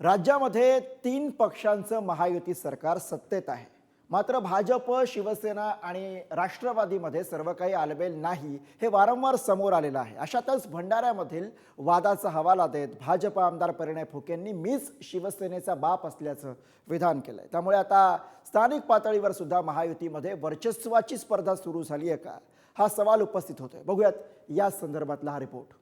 राज्यामध्ये तीन पक्षांचं महायुती सरकार सत्तेत आहे. मात्र भाजप शिवसेना आणि राष्ट्रवादीमध्ये सर्व काही आलबेल नाही हे वारंवार समोर आलेलं आहे. अशातच भंडाऱ्यामधील वादाचा हवाला देत भाजप आमदार परिणय फुकेंनी मीच शिवसेनेचा बाप असल्याचं विधान केलंय. त्यामुळे आता स्थानिक पातळीवर सुद्धा महायुतीमध्ये वर्चस्वाची स्पर्धा सुरू झाली आहे का? हा सवाल उपस्थित होतोय. बघूयात या संदर्भातला हा रिपोर्ट.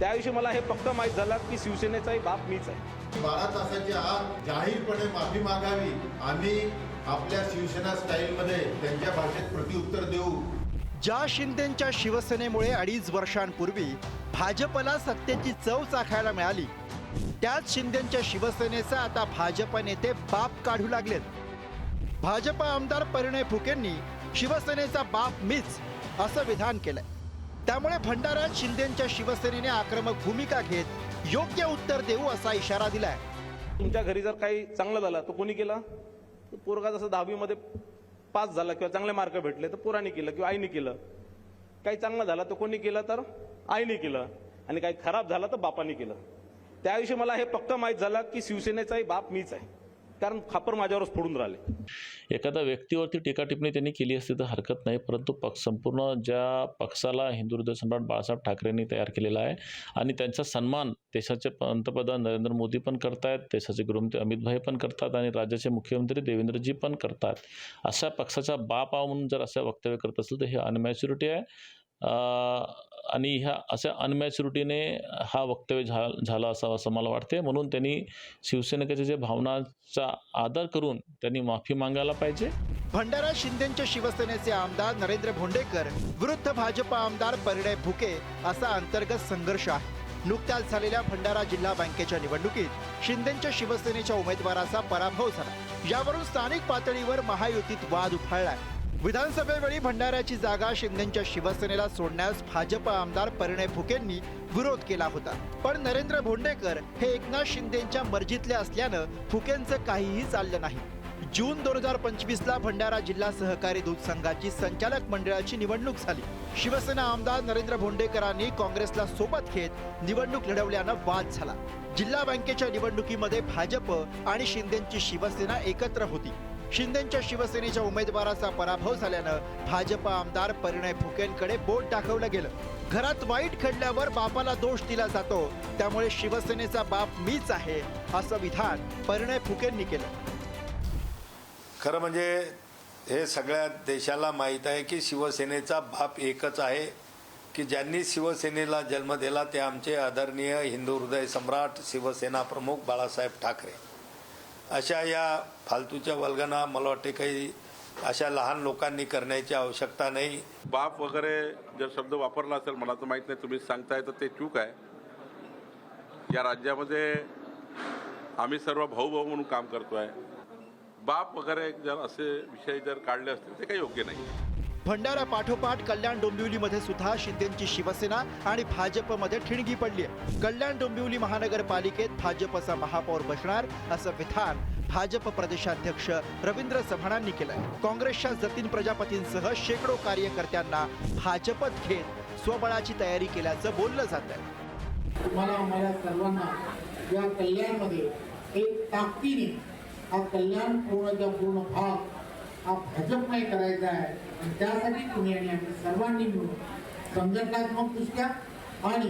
त्या दिवशी मला हे पक्क माहीत झालं की शिवसेनेचाही बाप मीच आहे. बारा तासाच्या आत जाहीरपणे माफी मागावी. आम्ही आपल्या शिवसेना स्टाईलमध्ये त्यांच्या भाषेत प्रत्युत्तर देऊ. ज्या शिंदेच्या शिवसेनेमुळे अडीच वर्षांपूर्वी भाजपला सत्तेची चव चाखायला मिळाली त्याच शिंदेच्या शिवसेनेचा आता भाजप नेते बाप काढू लागलेत. भाजप आमदार परिणय फुकेंनी शिवसेनेचा बाप मीच असं विधान केलंय. त्यामुळे भंडाऱ्यात शिंदेच्या शिवसेनेने आक्रमक भूमिका घेत योग्य उत्तर देऊ असा इशारा दिलाय. तुमच्या घरी जर काही चांगलं झालं तर कोणी केलं? पोरगा जसं दहावीमध्ये पास झाला किंवा चांगले मार्क भेटले तर पोराने केलं किंवा आईने केलं. काही चांगलं झालं तर कोणी केलं? तर आईने केलं. आणि काही खराब झालं तर बापाने केलं. त्याविषयी मला हे पक्क माहीत झालं की शिवसेनेचाही बाप मीच आहे. कारण खापर माझ्यावरच फोडून राहिले. एखाद्या व्यक्तीवरती टीका टिप्पणी त्यांनी केली असती तर हरकत नाही परंतु पक्ष संपूर्ण ज्या पक्षाला हिंदू हृदय सम्राट बाळासाहेब ठाकरेंनी तयार केलेला आहे आणि त्यांचा सन्मान देशाचे पंतप्रधान नरेंद्र मोदी पण करतायत देशाचे गृहमंत्री अमित भाई पण करतात आणि राज्याचे मुख्यमंत्री देवेंद्रजी पण करतात. अशा पक्षाचा बाप आहो म्हणून जर असं वक्तव्य करत असेल तर हे अनमॅच्युरिटी आहे. आणि ह्या अशा अनमॅच्युरिटीने हा वक्तव्य झा झाला असावं असं मला वाटते म्हणून त्यांनी शिवसैनिकाच्या जे भावनाचा आदर करून त्यांनी माफी मागायला पाहिजे. भंडारा शिंदेच्या शिवसेनेचे आमदार नरेंद्र भोंडेकर विरुद्ध भाजपा आमदार परिणय भुके असा अंतर्गत संघर्ष आहे. नुकत्याच झालेल्या भंडारा जिल्हा बँकेच्या निवडणुकीत शिंदेच्या शिवसेनेच्या उमेदवाराचा पराभव झाला. यावरून स्थानिक पातळीवर महायुतीत वाद उफाळलाय. विधानसभेवेळी भंडाऱ्याची जागा शिंदेच्या शिवसेनेला सोडण्यास भाजप आमदार परिणय फुकेंनी विरोध केला होता. पण नरेंद्र भोंडेकर हे एकनाथ शिंदेच्या मर्जीतले असल्यानं फुकेंचं काहीही चाललं नाही. जून दोन हजार पंचवीस ला भंडारा जिल्हा सहकारी दूध संघाची संचालक मंडळाची निवडणूक झाली. शिवसेना आमदार नरेंद्र भोंडेकरांनी काँग्रेसला सोबत घेत निवडणूक लढवल्यानं वाद झाला. जिल्हा बँकेच्या निवडणुकीमध्ये भाजप आणि शिंदेची शिवसेना एकत्र होती. शिंदेच्या शिवसेनेच्या उमेदवाराचा पराभव झाल्यानं भाजप आमदार परिणय फुकेंकडे बोट दाखवलं गेलं. घरात वाईट घडल्यावर बापाला दोष दिला जातो. त्यामुळे शिवसेनेचा बाप मीच आहे असं विधान परिणय फुकेंनी केलं. खरं म्हणजे हे सगळ्या देशाला माहीत आहे की शिवसेनेचा बाप एकच आहे की ज्यांनी शिवसेनेला जन्म दिला ते आमचे आदरणीय हिंदू हृदय सम्राट शिवसेना प्रमुख बाळासाहेब ठाकरे. अशा या फालतूच्या वल्गना मला वाटते काही अशा लहान लोकांनी करण्याची आवश्यकता नाही. बाप वगैरे जर शब्द वापरला असेल मला तर माहीत नाही तुम्ही सांगताय तर ते चूक आहे. या राज्यामध्ये आम्ही सर्व भाऊ भाऊ म्हणून काम करतो आहे बाप वगैरे जर असे विषय जर काढले असतील ते काही योग्य नाही. भंडारा पाठोपाठ कल्याण डोंबिवलीमध्ये सुद्धा शिंदेची शिवसेना आणि भाजपमध्ये ठिणगी पडली आहे. कल्याण डोंबिवली महानगरपालिकेत भाजपचा महापौर बसणार असं विधान भाजप प्रदेशाध्यक्ष रवींद्र चव्हाणांनी केलंय. काँग्रेसच्या जतीन प्रजापतींसह शेकडो कार्यकर्त्यांना भाजपत घेत स्वबळाची तयारी केल्याचं बोललं जात आहे तुम्हाला आम्हाला सर्वांना या कल्याणमध्ये एक ताकदीने हा कल्याण पूर्णचा पूर्ण भाग हा भाजपमय करायचा आहे? आणि त्यासाठी तुम्ही आणि आम्ही सर्वांनी मिळून संघटनात्मकदृष्ट्या आणि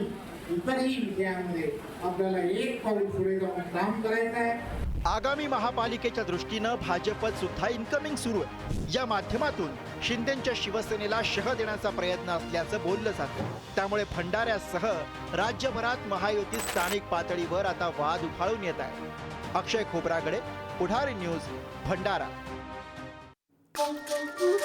इतरही विषयांमध्ये आपल्याला एक पाऊल पुढे जाऊन काम करायचं आहे. आगामी महापालिकेच्या दृष्टीनं भाजपत सुद्धा इन्कमिंग सुरू आहे. या माध्यमातून शिंदेच्या शिवसेनेला शह देण्याचा प्रयत्न असल्याचं बोललं जातं. त्यामुळे भंडाऱ्यासह राज्यभरात महायुती स्थानिक पातळीवर आता वाद उफाळून येत आहे. Akshay Khobragade Pudhari news Bhandara. Thank you.